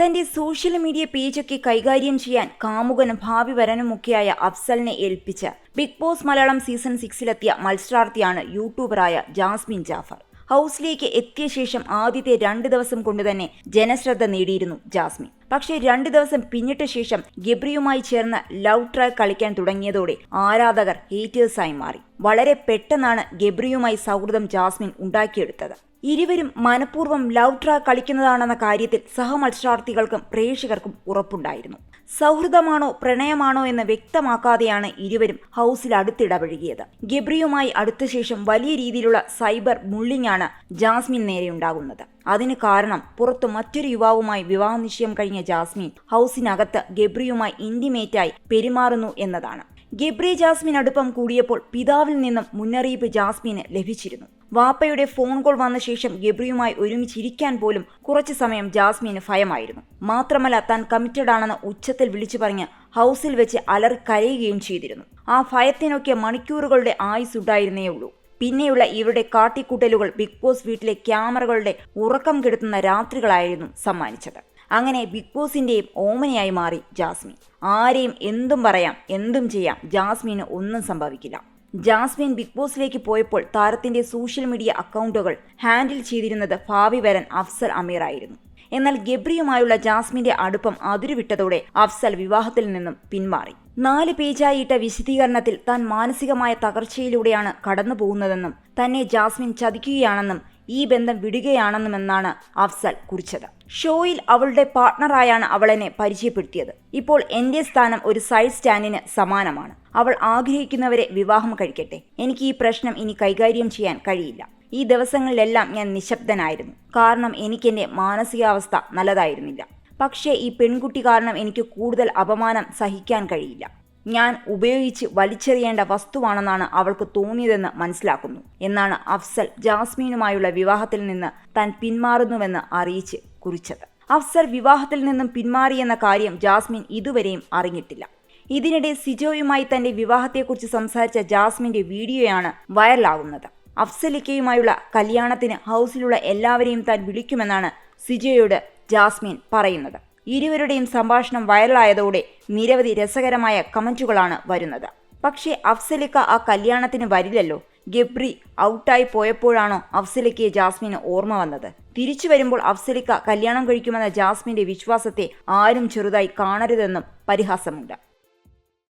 തന്റെ social media പേജൊക്കെ കൈകാര്യം ചെയ്യാൻ കാമുകനും ഭാവി വരനുമൊക്കെയായ അഫ്സലിനെ ഏൽപ്പിച്ച. ബിഗ് ബോസ് മലയാളം സീസൺ സിക്സിലെത്തിയ മത്സരാർത്ഥിയാണ് യൂട്യൂബറായ ജാസ്മിൻ ജാഫർ. ഹൗസിലേക്ക് എത്തിയ ശേഷം ആദ്യത്തെ രണ്ട് ദിവസം കൊണ്ട് തന്നെ ജനശ്രദ്ധ നേടിയിരുന്നു ജാസ്മിൻ. പക്ഷേ രണ്ട് ദിവസം പിന്നിട്ട ശേഷം ഗബ്രിയുമായി ചേർന്ന് ലവ് ട്രാക്ക് കളിക്കാൻ തുടങ്ങിയതോടെ ആരാധകർ ഹേറ്റേഴ്സായി മാറി. വളരെ പെട്ടെന്നാണ് ഗബ്രിയുമായി സൗഹൃദം ജാസ്മിൻ ഉണ്ടാക്കിയെടുത്തത്. ഇരുവരും മനഃപൂർവം ലവ് ട്രാക്ക് കളിക്കുന്നതാണെന്ന കാര്യത്തിൽ സഹമത്സരാർത്ഥികൾക്കും പ്രേക്ഷകർക്കും ഉറപ്പുണ്ടായിരുന്നു. സൗഹൃദമാണോ പ്രണയമാണോ എന്ന് വ്യക്തമാക്കാതെയാണ് ഇരുവരും ഹൗസിൽ അടുത്തിടപഴകിയത്. ഗബ്രിയുമായി അടുത്ത ശേഷം വലിയ രീതിയിലുള്ള സൈബർ മുള്ളിങ്ങാണ് ജാസ്മിൻ നേരെയുണ്ടാകുന്നത് അതിന് കാരണം പുറത്തു മറ്റൊരു യുവാവുമായി വിവാഹ നിശ്ചയം കഴിഞ്ഞ ജാസ്മിൻ ഹൗസിനകത്ത് ഗബ്രിയുമായി ഇന്റിമേറ്റായി പെരുമാറുന്നു എന്നതാണ്. ഗബ്രി ജാസ്മിൻ അടുപ്പം കൂടിയപ്പോൾ പിതാവിൽ നിന്നും മുന്നറിയിപ്പ് ജാസ്മിന് ലഭിച്ചിരുന്നു. വാപ്പയുടെ ഫോൺ കോൾ വന്ന ശേഷം ഗബ്രിയുമായി ഒരുമിച്ചിരിക്കാൻ പോലും കുറച്ചു സമയം ജാസ്മിന് ഭയമായിരുന്നു. മാത്രമല്ല താൻ കമ്മിറ്റഡ് ആണെന്ന് ഉച്ചത്തിൽ വിളിച്ചു പറഞ്ഞ് ഹൗസിൽ വെച്ച് അലറി കരയുകയും ചെയ്തിരുന്നു. ആ ഭയത്തിനൊക്കെ മണിക്കൂറുകളുടെ ആയുസ് ഉണ്ടായിരുന്നേ ഉള്ളൂ. പിന്നെയുള്ള ഇവരുടെ കാട്ടിക്കൂട്ടലുകൾ ബിഗ് ബോസ് വീട്ടിലെ ക്യാമറകളുടെ ഉറക്കം കെടുത്തുന്ന രാത്രികളായിരുന്നു സമ്മാനിച്ചത്. അങ്ങനെ ബിഗ് ബോസിന്റെയും ഓമനയായി മാറി ജാസ്മിൻ. ആരെയും എന്തും പറയാം എന്തും ചെയ്യാം ജാസ്മിന് ഒന്നും സംഭവിക്കില്ല. ജാസ്മിൻ ബിഗ് ബോസിലേക്ക് പോയപ്പോൾ താരത്തിന്റെ സോഷ്യൽ മീഡിയ അക്കൗണ്ടുകൾ ഹാൻഡിൽ ചെയ്തിരുന്നത് ഭാവി വരൻ അഫ്സൽ അമീർ ആയിരുന്നു. എന്നാൽ ഗബ്രിയുമായുള്ള ജാസ്മിന്റെ അടുപ്പം അതിരുവിട്ടതോടെ അഫ്സൽ വിവാഹത്തിൽ നിന്നും പിന്മാറി. നാല് പേജായിട്ട വിശദീകരണത്തിൽ താൻ മാനസികമായ തകർച്ചയിലൂടെയാണ് കടന്നു പോകുന്നതെന്നും തന്നെ ജാസ്മിൻ ചതിക്കുകയാണെന്നും ഈ ബന്ധം വിടുകയാണെന്നുമെന്നാണ് അഫ്സൽ കുറിച്ചത്. ഷോയിൽ അവളുടെ പാർട്ട്ണറായാണ് അവളെന്നെ പരിചയപ്പെടുത്തിയത്. ഇപ്പോൾ എന്റെ സ്ഥാനം ഒരു സൈഡ് സ്റ്റാൻഡിന് സമാനമാണ്. അവൾ ആഗ്രഹിക്കുന്നവരെ വിവാഹം കഴിക്കട്ടെ. എനിക്ക് ഈ പ്രശ്നം ഇനി കൈകാര്യം ചെയ്യാൻ കഴിയില്ല. ഈ ദിവസങ്ങളിലെല്ലാം ഞാൻ നിശബ്ദനായിരുന്നു. കാരണം എനിക്കെന്റെ മാനസികാവസ്ഥ നല്ലതായിരുന്നില്ല. പക്ഷേ ഈ പെൺകുട്ടി കാരണം എനിക്ക് കൂടുതൽ അപമാനം സഹിക്കാൻ കഴിയില്ല. ഞാൻ ഉപയോഗിച്ച് വലിച്ചെറിയേണ്ട വസ്തുവാണെന്നാണ് അവൾക്ക് തോന്നിയതെന്ന് മനസ്സിലാക്കുന്നു. എന്നാണ് അഫ്സൽ ജാസ്മീനുമായുള്ള വിവാഹത്തിൽ നിന്ന് താൻ പിന്മാറുന്നുവെന്ന് അറിയിച്ച് കുറിച്ചത്. അഫ്സൽ വിവാഹത്തിൽ നിന്നും പിന്മാറിയെന്ന കാര്യം ജാസ്മിൻ ഇതുവരെയും അറിഞ്ഞിട്ടില്ല. ഇതിനിടെ സിജോയുമായി തന്റെ വിവാഹത്തെക്കുറിച്ച് സംസാരിച്ച ജാസ്മിന്റെ വീഡിയോയാണ് വൈറലാകുന്നത്. അഫ്സലിക്കയുമായുള്ള കല്യാണത്തിന് ഹൗസിലുള്ള എല്ലാവരെയും താൻ വിളിക്കുമെന്നാണ് സിജോയോട് ജാസ്മിൻ പറയുന്നത്. ഇരുവരുടെയും സംഭാഷണം വൈറലായതോടെ നിരവധി രസകരമായ കമന്റുകളാണ് വരുന്നത്. പക്ഷേ അഫ്സലിക്ക ആ കല്യാണത്തിന് വരില്ലല്ലോ. ഗബ്രി ഔട്ടായി പോയപ്പോഴാണോ അഫ്സലിക്കയെ ജാസ്മിന് ഓർമ്മ വന്നത്. തിരിച്ചു വരുമ്പോൾ അഫ്സലിക്ക കല്യാണം കഴിക്കുമെന്ന ജാസ്മിന്റെ വിശ്വാസത്തെ ആരും ചെറുതായി കാണരുതെന്നും പരിഹാസമുണ്ട്.